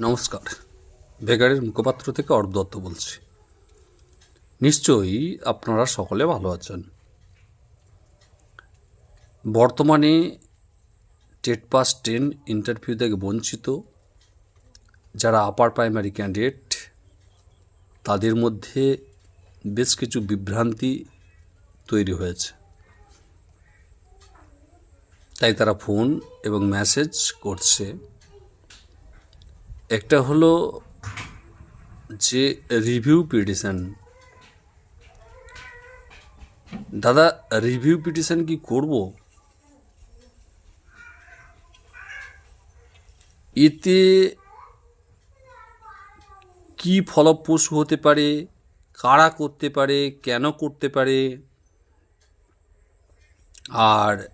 নমস্কার। বেগারের মুখপাত্র থেকে অর্ধ দত্ত বলছি। নিশ্চয়ই আপনারা সকলে ভালো আছেন। বর্তমানে টেট পাস টেন ইন্টারভিউ থেকে বঞ্চিত যারা আপার প্রাইমারি ক্যান্ডিডেট, তাদের মধ্যে বেশ কিছু বিভ্রান্তি তৈরি হয়েছে। তাই তারা ফোন এবং মেসেজ করছে। একটা হলো যে রিভিউ পিটিশন দাদা রিভিউ পিটিশন কি করব? এতে কি ফলপ্রসূ হতে পারে? কারা করতে পারে? কেন করতে পারে? আর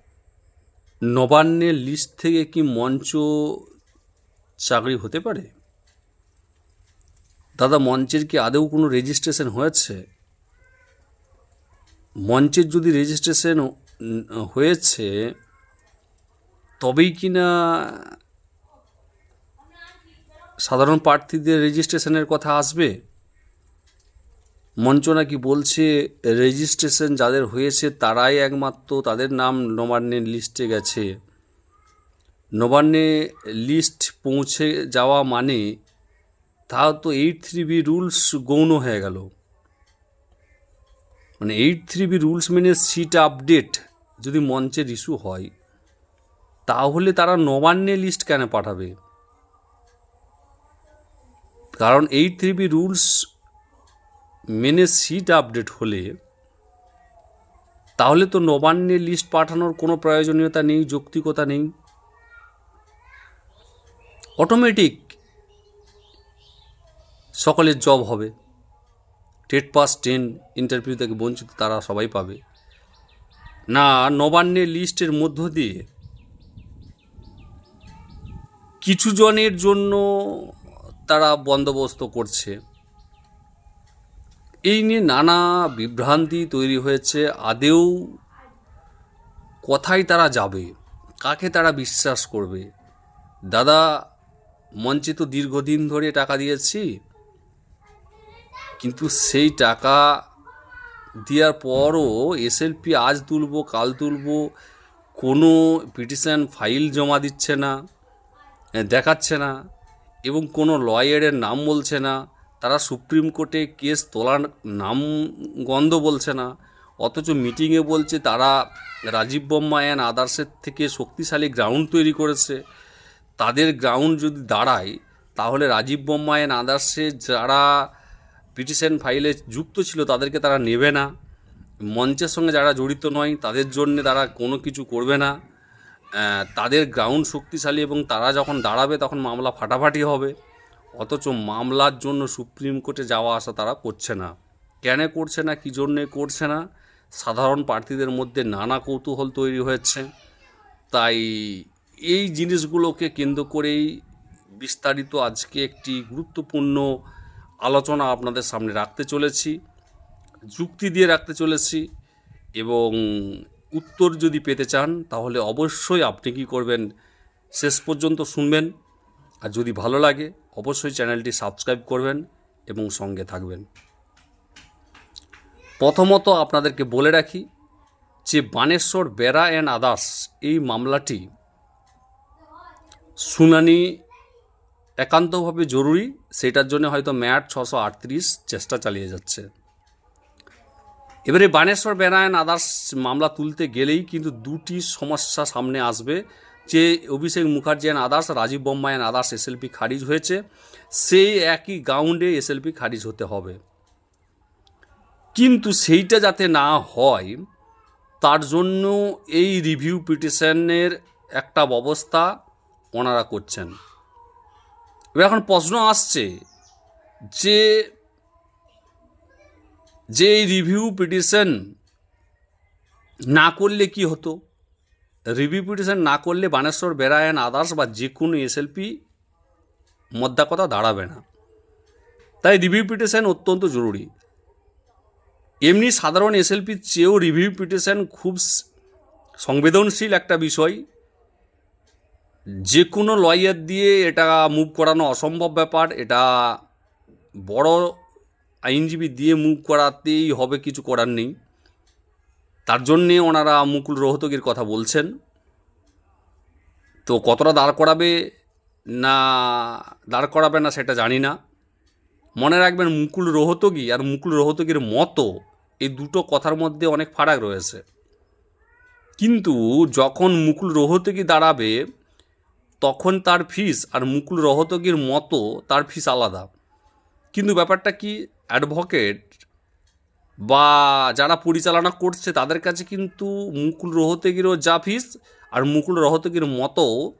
নবান্নের লিস্ট থেকে কি মঞ্চ চাকরি হতে পারে? দাদা, মঞ্চের কি আদৌ কোনো রেজিস্ট্রেশন হয়েছে? মঞ্চের যদি রেজিস্ট্রেশন হয়েছে, তবেই কি না সাধারণ প্রার্থীদের রেজিস্ট্রেশনের কথা আসবে? মঞ্চ নাকি বলছে রেজিস্ট্রেশন যাদের হয়েছে তারাই একমাত্র তাদের নাম নবান্নের লিস্টে গেছে। নবান্নে লিস্ট পৌঁছে যাওয়া মানে তাও তো এইট থ্রি বি রুলস গৌণ হয়ে গেল। মানে এইট থ্রি বি রুলস মেনে সিট আপডেট যদি মঞ্চের ইস্যু হয়, তাহলে তারা নবান্নে লিস্ট কেন পাঠাবে? কারণ এইট থ্রি বি রুলস মেনে সিট আপডেট হলে, তাহলে তো নবান্নে লিস্ট পাঠানোর কোনো প্রয়োজনীয়তা নেই, যৌক্তিকতা নেই। অটোমেটিক সকলের জব হবে। টেট পাস টেন ইন্টারভিউ থেকে বঞ্চিত তারা সবাই পাবে। না, নবান্নের লিস্টের মধ্য দিয়ে কিছু জনের জন্য তারা বন্দোবস্ত করছে। এই নিয়ে নানা বিভ্রান্তি তৈরি হয়েছে। আদেও কোথায় তারা যাবে, কাকে তারা বিশ্বাস করবে? দাদা মঞ্চে তো দীর্ঘদিন ধরে টাকা দিয়েছি, কিন্তু সেই টাকা দেওয়ার পরও এসএলপি আজ তুলবো, কাল তুলবো, কোনো পিটিশন ফাইল জমা দিচ্ছে না দেখাচ্ছে না, এবং কোনো লয়ারের নাম বলছে না, তারা সুপ্রিম কোর্টে কেস তোলার নাম গন্ধ বলছে না, অথচ মিটিংয়ে বলছে তারা রাজীব বর্মা অ্যান্ড আদার্সের থেকে শক্তিশালী গ্রাউন্ড তৈরি করেছে তাদের গ্রাউন্ড যদি দাঁড়ায়, তাহলে রাজীব অ্যান্ড আদার্সে যারা পিটিশন ফাইলে যুক্ত ছিল, তাদেরকে তারা নেবে না। মঞ্চের সঙ্গে যারা জড়িত নয়, তাদের জন্য তারা কোনো কিছু করবে না। তাদের গ্রাউন্ড শক্তিশালী এবং তারা যখন দাঁড়াবে, তখন মামলা ফাটাফাটি হবে। অথচ মামলার জন্য সুপ্রিম কোর্টে যাওয়া আসা তারা করছে না। কেন করছে না, কী জন্যে করছে না, সাধারণ প্রার্থীদের মধ্যে নানা কৌতূহল তৈরি হয়েছে। তাই এই জিনিসগুলোকে কেন্দ্র করেই বিস্তারিত আজকে একটি গুরুত্বপূর্ণ আলোচনা আপনাদের সামনে রাখতে চলেছি, যুক্তি দিয়ে রাখতে চলেছি এবং উত্তর যদি পেতে চান তাহলে অবশ্যই আপনি কী করবেন শেষ পর্যন্ত শুনবেন। আর যদি ভালো লাগে অবশ্যই চ্যানেলটি সাবস্ক্রাইব করবেন এবং সঙ্গে থাকবেন। প্রথমত আপনাদেরকে বলে রাখি যে বানেশ্বর বেড়া অ্যান্ড আদার্স এই মামলাটি শুনানি একান্তভাবে জরুরি, সেটার জন্য হয়তো ম্যাট ছশো আটত্রিশ চেষ্টা চালিয়ে যাচ্ছে। এবারে বানেশ্বর বেড়া অ্যান্ড আদার্স মামলা তুলতে গেলেই কিন্তু দুটি সমস্যা সামনে আসবে, যে Abhishek Mukherjee and others Rajib Barma others SLP খারিজ হয়েছে, সেই একই গ্রাউন্ডে এসএলপি খারিজ হতে হবে। কিন্তু সেইটা যাতে না হয়, তার জন্য এই রিভিউ পিটিশনের একটা ব্যবস্থা ওনারা করছেন। এবার এখন প্রশ্ন আসছে যে যে রিভিউ পিটিশন না করলে কি হতো? রিভিউ পিটিশন না করলে বানেশ্বর বেড়া অ্যান্ড আদার্স বা যে কোনো এসএলপি মদ্দা কথা দাঁড়াবে না। তাই রিভিউ পিটিশন অত্যন্ত জরুরি। এমনি সাধারণ এসএলপির চেয়েও রিভিউ পিটিশন খুব সংবেদনশীল একটা বিষয়। যে কোনো লয়ার দিয়ে এটা মুভ করানো অসম্ভব ব্যাপার। এটা বড় আইনজীবী দিয়ে মুভ করাতেই হবে, কিছু করার নেই। তার জন্যে ওনারা মুকুল রোহতগির কথা বলছেন। তো কতটা দাঁড় করাবে না, দাঁড় করাবে না সেটা জানি না। মনে রাখবেন মুকুল রোহতগি আর মুকুল রোহতগির মতো এই দুটো কথার মধ্যে অনেক ফারাক রয়েছে। কিন্তু যখন মুকুল রোহতগি দাঁড়াবে তখন তার ফিস আর মুকুল রোহতগির মতো তার ফিস আলাদা। কিন্তু ব্যাপারটা কি, অ্যাডভোকেট বা যারা পরিচালনা করছে তাদের কাছে কিন্তু মুকুল রোহতগিরও যা ফিস আর মুকুল রোহতগির মতো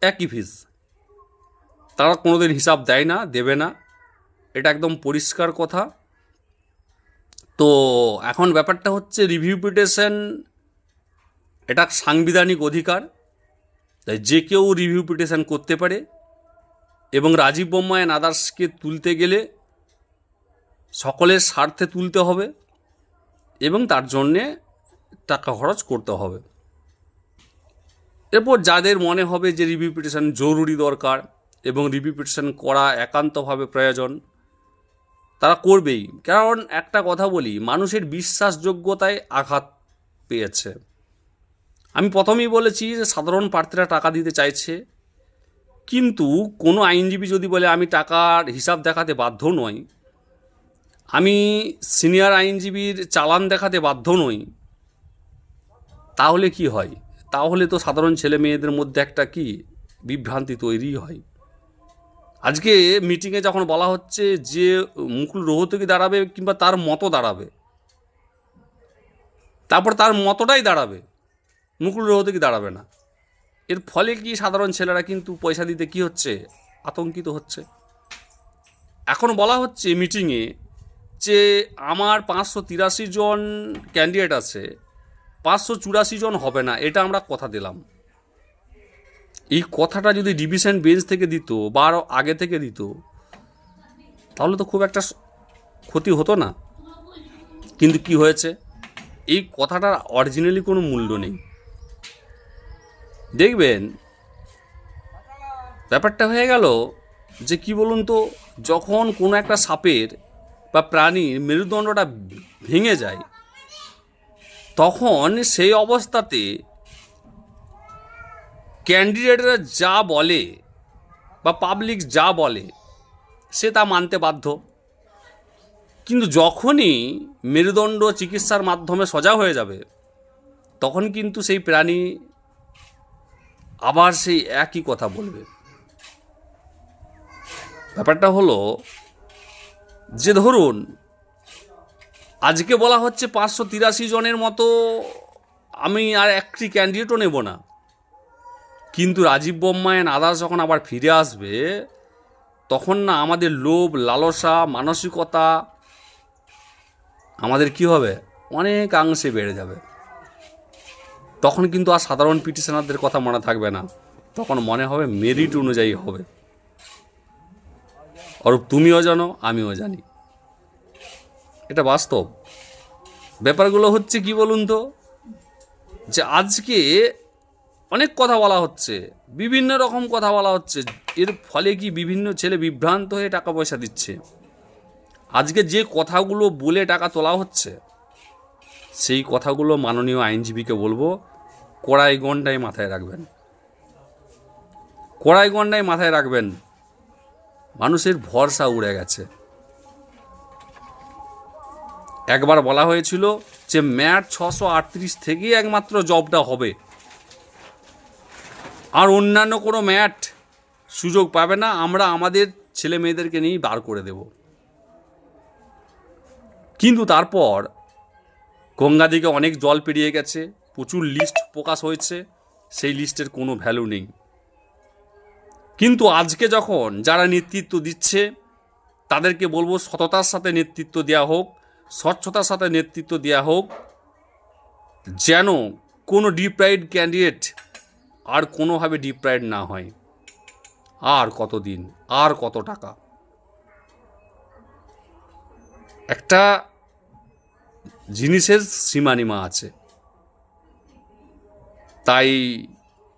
একই ফিস। তারা কোনোদিন হিসাব দেয় না, দেবে না। এটা একদম পরিষ্কার কথা। তো এখন ব্যাপারটা হচ্ছে রিভিউ পিটিশন, এটা সাংবিধানিক অধিকার। তাই যে কেউ রিভিউ পিটিশন করতে পারে এবং রাজীব বোম্মায়ন আদার্সকে তুলতে গেলে সকলের স্বার্থে তুলতে হবে এবং তার জন্যে টাকা খরচ করতে হবে। এরপর যাদের মনে হবে যে রিভিউ পিটিশন জরুরি দরকার এবং রিভিউ পিটিশন করা একান্তভাবে প্রয়োজন, তারা করবেই। কারণ একটা কথা বলি, মানুষের বিশ্বাসযোগ্যতায় আঘাত পেয়েছে। আমি প্রথমেই বলেছি যে সাধারণ প্রার্থীরা টাকা দিতে চাইছে। কিন্তু কোনো আইনজীবী যদি বলে আমি টাকার হিসাব দেখাতে বাধ্য নই, আমি সিনিয়র আইনজীবীর চালান দেখাতে বাধ্য নই, তাহলে কি হয়? তাহলে তো সাধারণ ছেলে মেয়েদের মধ্যে একটা কি? বিভ্রান্তি তৈরি হয়। আজকে মিটিংয়ে যখন বলা হচ্ছে যে মুকুল রোহতকি দাঁড়াবে কিংবা তার মতো দাঁড়াবে, তারপর তার মতোটাই দাঁড়াবে মুকুল রোহতকি দাঁড়াবে না। এর ফলে কি সাধারণ ছেলেরা কিন্তু পয়সা দিতে কি হচ্ছে? আতঙ্কিত হচ্ছে। এখন বলা হচ্ছে মিটিংয়ে যে আমার পাঁচশো তিরাশি জন ক্যান্ডিডেট আছে, পাঁচশো চুরাশি জন হবে না, এটা আমরা কথা দিলাম। এই কথাটা যদি ডিভিশন বেঞ্চ থেকে দিত বা আরও আগে থেকে দিত, তাহলে তো খুব একটা ক্ষতি হতো না। কিন্তু কি হয়েছে? এই কথাটার অরিজিনালি কোনো মূল্য নেই। দেখবেন, ব্যাপারটা হয়ে গেল যে কি বলুন তো, যখন কোনো একটা সাপের বা প্রাণীর মেরুদণ্ডটা ভেঙে যায়, তখন সেই অবস্থাতে ক্যান্ডিডেটরা যা বলে বা পাবলিক যা বলে, সে তা মানতে বাধ্য। কিন্তু যখনই মেরুদণ্ড চিকিৎসার মাধ্যমে সজা হয়ে যাবে, তখন কিন্তু সেই প্রাণী আবার সেই একই কথা বলবে। ব্যাপারটা হলো, যে ধরুন, আজকে বলা হচ্ছে পাঁচশো তিরাশি জনের মতো আমি আর একটি ক্যান্ডিডেটও নেব না। কিন্তু রাজীব বোম্মায়ন আদার্স যখন আবার ফিরে আসবে, তখন না আমাদের লোভ, লালসা, মানসিকতা আমাদের কি হবে? অনেকাংশে বেড়ে যাবে। তখন কিন্তু আর সাধারণ পিটিশনারদের কথা মনে থাকবে না। তখন মনে হবে মেরিট অনুযায়ী হবে। অরূপ, তুমিও জানো, আমিও জানি। এটা বাস্তব। ব্যাপারগুলো হচ্ছে কি বলুন তো? যে আজকে অনেক কথা বলা হচ্ছে, বিভিন্ন রকম কথা বলা হচ্ছে। এর ফলে কি বিভিন্ন ছেলে বিভ্রান্ত হয়ে টাকা পয়সা দিচ্ছে? আজকে যে কথাগুলো বলে টাকা তোলা হচ্ছে সেই কথাগুলো মাননীয় আইনজীবীকে বলব, কড়াই গন্ডায় মাথায় রাখবেন। কড়াই গন্ডায় মাথায় রাখবেন। মানুষের ভরসা উড়ে গেছে। একবার বলা হয়েছিল যে ম্যাট ছশো আটত্রিশ থেকেই একমাত্র জবটা হবে। আর অন্যান্য কোনো ম্যাট সুযোগ পাবে না, আমরা আমাদের ছেলে মেয়েদেরকে নিয়েই বার করে দেব। কিন্তু তারপর গঙ্গা দিকে অনেক জল পেরিয়ে গেছে, প্রচুর লিস্ট প্রকাশ হয়েছে, সেই লিস্টের কোনো ভ্যালু নেই। কিন্তু আজকে যখন যারা নেতৃত্ব দিচ্ছে, তাদেরকে বলব সততার সাথে নেতৃত্ব দেওয়া হোক, স্বচ্ছতার সাথে নেতৃত্ব দেওয়া হোক, যেন কোনো ডিপ্রাইড ক্যান্ডিডেট আর কোনোভাবে ডিপ্রাইড না হয়। আর কত দিন আর কত টাকা? একটা জিনিসের সীমানিমা আছে। তাই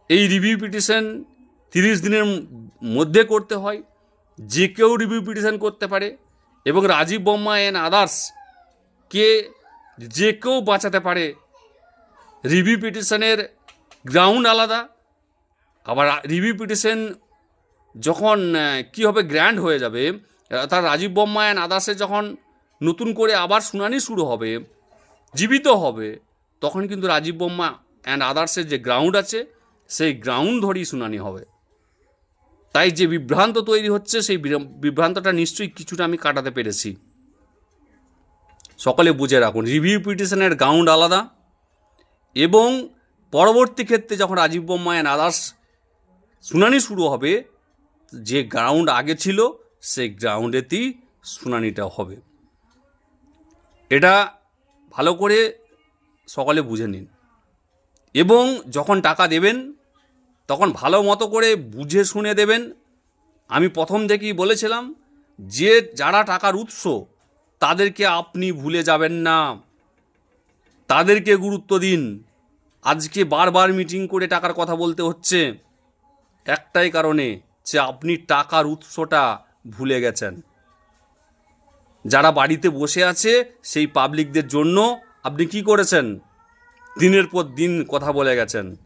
এই রিভিউ পিটিশন তিরিশ দিনের মধ্যে করতে হয়। যে কেউ রিভিউ পিটিশন করতে পারে এবং রাজীব বর্মা অ্যান্ড আদার্স কে যে কেউ বাঁচাতে পারে। রিভিউ পিটিশনের গ্রাউন্ড আলাদা। আবার রিভিউ পিটিশন যখন কী হবে গ্র্যান্ড হয়ে যাবে, তার রাজীব বর্মা অ্যান্ড আদার্সে যখন নতুন করে আবার শুনানি শুরু হবে জীবিত হবে, তখন কিন্তু রাজীব বর্মা অ্যান্ড আদার্সের যে গ্রাউন্ড আছে, সেই গ্রাউন্ড ধরেই শুনানি হবে। তাই যে বিভ্রান্ত তৈরি হচ্ছে, সেই বিভ্রান্তটা নিশ্চয়ই কিছুটা আমি কাটাতে পেরেছি। সকলে বুঝে রাখুন রিভিউ পিটিশনের গ্রাউন্ড আলাদা এবং পরবর্তী ক্ষেত্রে যখন রাজীব বর্মা অ্যান্ড আদার্স শুনানি শুরু হবে, যে গ্রাউন্ড আগে ছিল, সেই গ্রাউন্ডেতেই শুনানিটা হবে। এটা ভালো করে সকলে বুঝে নিন। এবং যখন টাকা দেবেন, তখন ভালো মতো করে বুঝে শুনে দেবেন। আমি প্রথম থেকেই বলেছিলাম, যে যারা টাকার উৎস, তাদেরকে আপনি ভুলে যাবেন না। তাদেরকে গুরুত্ব দিন। আজকে বারবার মিটিং করে টাকার কথা বলতে হচ্ছে। একটাই কারণে যে আপনি টাকার উৎসটা ভুলে গেছেন। যারা বাড়িতে বসে আছে, সেই পাবলিকদের জন্য আপনি কি করেছেন? দিনের পর দিন কথা বলে গেছেন।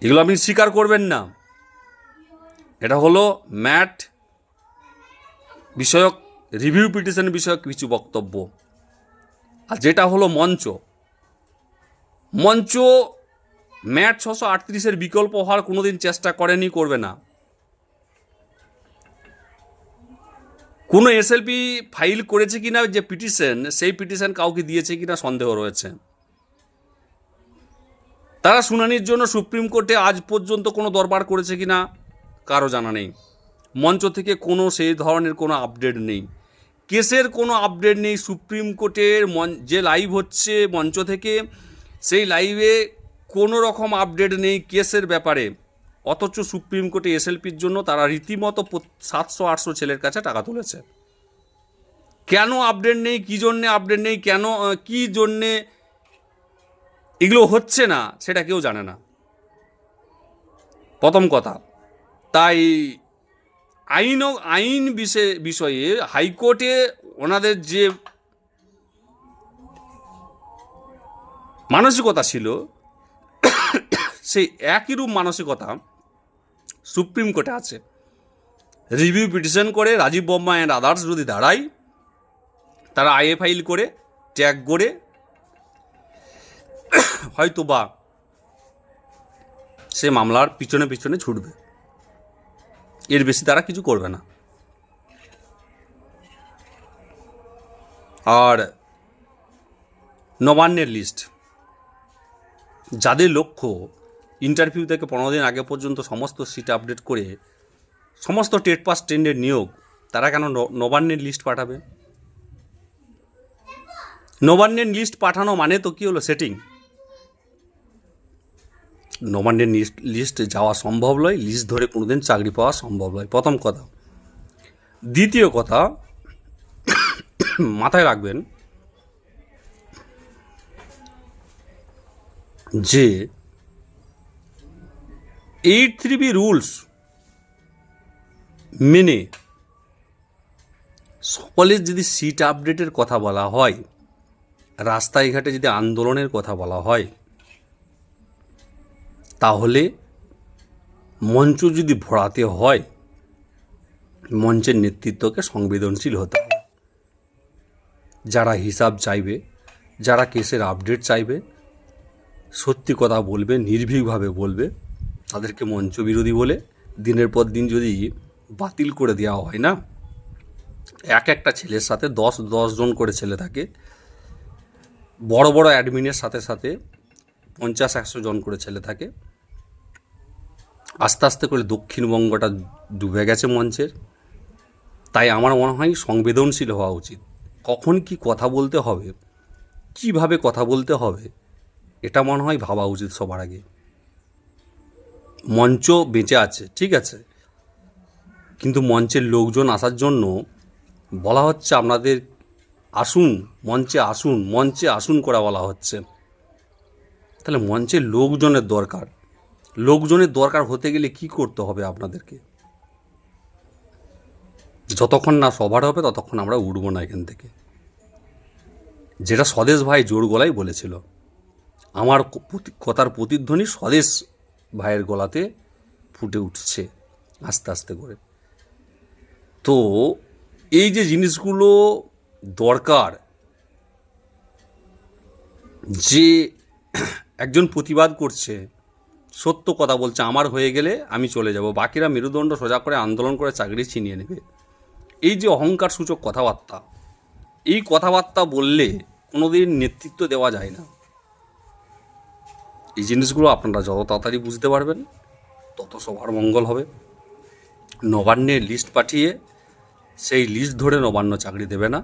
এগুলো আপনি স্বীকার করবেন না। এটা হলো ম্যাট বিষয়ক রিভিউ পিটিশন বিষয়ক কিছু বক্তব্য। আর যেটা হলো মঞ্চ। মঞ্চ ম্যাট ছশো আটত্রিশের বিকল্প হওয়ার কোনোদিন চেষ্টা করেনি, করবে না। কোনো এসএলপি ফাইল করেছে কিনা যে পিটিশন সেই পিটিশন কাউকে দিয়েছে কিনা সন্দেহ রয়েছে। তারা শুনানির জন্য সুপ্রিম কোর্টে আজ পর্যন্ত কোনো দরবার করেছে কিনা, কারও জানা নেই। মঞ্চ থেকে কোনো সেই ধরনের কোনো আপডেট নেই। কেসের কোনো আপডেট নেই সুপ্রিম কোর্টের মন, যে লাইভ হচ্ছে মঞ্চ থেকে, সেই লাইভে কোনো রকম আপডেট নেই কেসের ব্যাপারে। অথচ সুপ্রিম কোর্টে এসএলপির জন্য তারা রীতিমতো সাতশো, আটশো ছেলের কাছে টাকা তুলেছে। কেন আপডেট নেই? কী জন্যে আপডেট নেই? কেন কী জন্যে এগুলো হচ্ছে না? সেটা কেউ জানে না। প্রথম কথা, তাই আইন আইন বিষয়ে বিষয়ে হাইকোর্টে ওনাদের যে মানসিকতা ছিল, সেই একই রূপ মানসিকতা সুপ্রিম কোর্টে আছে। রিভিউ পিটিশন করে রাজীব বর্মা অ্যান্ড আদার্স যদি দাঁড়ায়, তারা আইএ ফাইল করে, ট্যাগ করে হয়তো বা সে মামলার পিছনে পিছনে ছুটবে। এর বেশি তারা কিছু করবে না। আর নবান্নের লিস্ট যাদের লক্ষ্য ইন্টারভিউ থেকে পনেরো দিন আগে পর্যন্ত সমস্ত সিট আপডেট করে সমস্ত টেট পাস টেন্ডের নিয়োগ, তারা কেন নবান্নের লিস্ট পাঠাবে? নবান্নের লিস্ট পাঠানো মানে তো কী হলো সেটিং নবান্নের লিস্ট লিস্ট যাওয়া সম্ভব নয় লিস্ট ধরে কোনোদিন চাকরি পাওয়া সম্ভব নয়। প্রথম কথা। দ্বিতীয় কথা, মাথায় রাখবেন যে এইট থ্রি বি রুলস মেনে সকলের যদি সিট আপডেটের কথা বলা হয় রাস্তায় ঘাটে যদি আন্দোলনের কথা বলা হয়, তাহলে মঞ্চ যদি ভরাতে হয়, মঞ্চের নেতৃত্বকে সংবেদনশীল হতে হবে। যারা হিসাব চাইবে, যারা কেসের আপডেট চাইবে, সত্যি কথা বলবে, নির্ভীকভাবে বলবে তাদেরকে মঞ্চ বিরোধী বলে দিনের পর দিন যদি বাতিল করে দেওয়া হয় না, এক একটা ছেলের সাথে দশ জন করে ছেলে থাকে, বড় বড় অ্যাডমিনের সাথে সাথে পঞ্চাশ, একশো জন করে ছেলে থাকে। আস্তে আস্তে করে দক্ষিণবঙ্গটা ডুবে গেছে মঞ্চের। তাই আমার মনে হয় সংবেদনশীল হওয়া উচিত। কখন কি কথা বলতে হবে, কীভাবে কথা বলতে হবে, এটা মনে হয় ভাবা উচিত সবার আগে। মঞ্চ বেঁচে আছে, ঠিক আছে? কিন্তু মঞ্চের লোকজন আসার জন্য বলা হচ্ছে আপনাদের আসুন, মঞ্চে আসুন মঞ্চে আসুন করা বলা হচ্ছে। তাহলে মঞ্চে লোকজনের দরকার। লোকজনের দরকার হতে গেলে কি করতে হবে আপনাদেরকে? যতক্ষণ না সভার হবে, ততক্ষণ আমরা উঠবো না এখান থেকে। যেটা স্বদেশ ভাই জোর গলায় বলেছিল, আমার কথার প্রতিধ্বনি স্বদেশ ভাইয়ের গলাতে ফুটে উঠছে আস্তে আস্তে করে। তো এই যে জিনিসগুলো দরকার, যে একজন প্রতিবাদ করছে, সত্য কথা বলছে, আমার হয়ে গেলে আমি চলে যাব, বাকিরা মেরুদণ্ড সোজা করে আন্দোলন করে চাকরি ছিনিয়ে নেবে। এই যে অহংকার সূচক কথাবার্তা, এই কথাবার্তা বললে কোনোদিন নেতৃত্ব দেওয়া যায় না। এই জিনিসগুলো আপনারা যত তাড়াতাড়ি বুঝতে পারবেন, তত সবার মঙ্গল হবে। নবান্নের লিস্ট পাঠিয়ে সেই লিস্ট ধরে নবান্ন চাকরি দেবে না।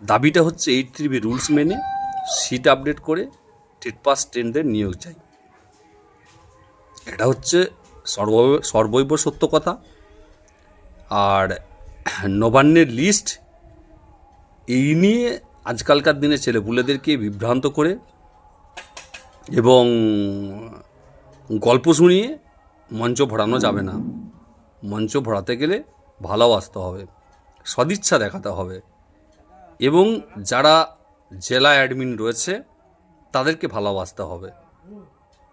দাবিটা হচ্ছে এইট থ্রি বি রুলস মেনে সিট আপডেট করে টেট পাস টেনদের নিয়োগ চাই। এটা হচ্ছে সর্ব, সর্বৈব সত্য কথা। আর নবান্নের লিস্ট এই নিয়ে আজকালকার দিনে ছেলেপুলেদেরকে বিভ্রান্ত করে এবং গল্প শুনিয়ে মঞ্চ ভরানো যাবে না। মঞ্চ ভরাতে গেলে ভালোবাসতে হবে, সদিচ্ছা দেখাতে হবে এবং যারা জেলা অ্যাডমিন রয়েছে, তাদেরকে ভালোবাসতে হবে।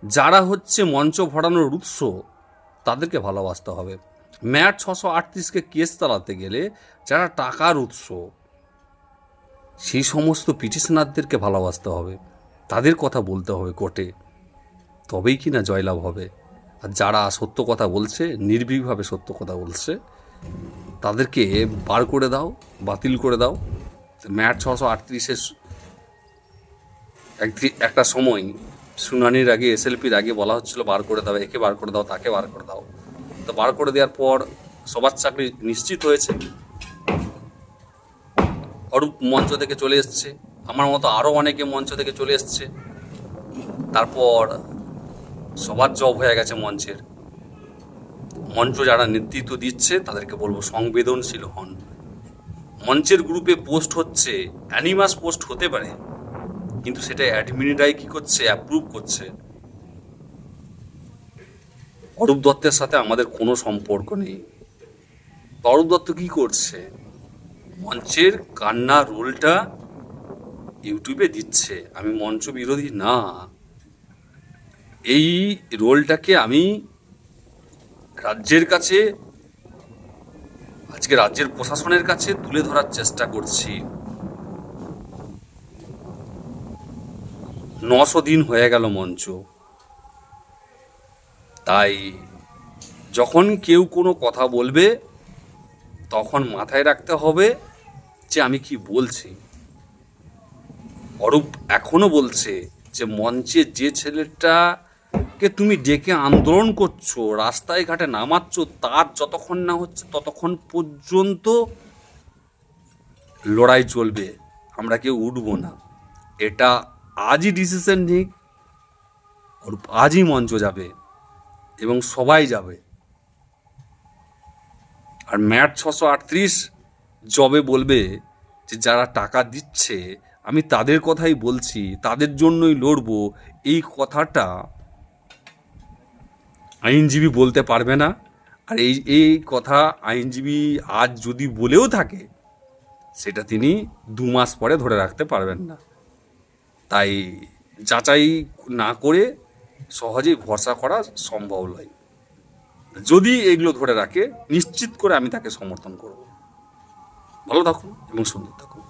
যারা হচ্ছে মঞ্চ ভরানোর উৎস, তাদেরকে ভালোবাসতে হবে। ম্যাট ছশো আটত্রিশকে কেস চালাতে গেলে যারা টাকার উৎস, সেই সমস্ত পিটিশনারদেরকে ভালোবাসতে হবে। তাদের কথা বলতে হবে কোর্টে। তবেই কি না জয়লাভ হবে? আর যারা সত্য কথা বলছে, নির্ভীকভাবে সত্য কথা বলছে, তাদেরকে বার করে দাও, বাতিল করে দাও। ম্যাট ছশো আটত্রিশের একটি সময় শুনানির আগে, এসএলপির আগে বলা হচ্ছিল, বার করে দাও, একে বার করে দাও, তাকে বার করে দাও। তো বার করে দেওয়ার পর সবার চাকরি নিশ্চিত হয়েছে। অরূপ মঞ্চ থেকে চলে এসছে। আমার মতো আরও অনেকে মঞ্চ থেকে চলে এসছে। তারপর সবার জব হয়ে গেছে মঞ্চের। মঞ্চ যারা নেতৃত্ব দিচ্ছে, তাদেরকে বলব সংবেদনশীল হন। মঞ্চের গ্রুপে পোস্ট হচ্ছে, অ্যানিমাস পোস্ট হতে পারে, কিন্তু সেটা অ্যাডমিনরাই কী করছে অ্যাপ্রুভ করছে? অরূপ দত্তের সাথে আমাদের কোনো সম্পর্ক নেই। অরূপ দত্ত কী করছে? মঞ্চের কান্না রোলটা ইউটিউবে দিচ্ছে, আমি মঞ্চ বিরোধী না। এই রোলটাকে আমি রাজ্যের কাছে, আজকে রাজ্যের প্রশাসনের কাছে তুলে ধরার চেষ্টা করছি। নশো দিন হয়ে গেল মঞ্চ। তাই যখন কেউ কোনো কথা বলবে, তখন মাথায় রাখতে হবে যে আমি কি বলছি। অরূপ এখনও বলছে যে মঞ্চে যে ছেলেটাকে তুমি ডেকে আন্দোলন করছ, রাস্তায় ঘাটে নামাচ্ছ, তার যতক্ষণ না হচ্ছে ততক্ষণ পর্যন্ত লড়াই চলবে, আমরা কেউ উঠবো না। এটা আজই ডিসিশন নিক, অরূপ আজই মঞ্চ যাবে এবং সবাই যাবে। আর ম্যাট ছশো আটত্রিশ জবে বলবে যে যারা টাকা দিচ্ছে আমি তাদের কথাই বলছি, তাদের জন্যই লড়বো। এই কথাটা আইনজীবী বলতে পারবে না। আর এই এই কথা আইনজীবী আজ যদি বলেও থাকে, সেটা তিনি দু মাস পরে ধরে রাখতে পারবেন না। তাই যাচাই না করে সহজেই ভরসা করা সম্ভব নয়। যদি এগুলো ধরে রাখে, নিশ্চিত করে আমি তাকে সমর্থন করব। ভালো থাকুন এবং সুন্দর থাকুন।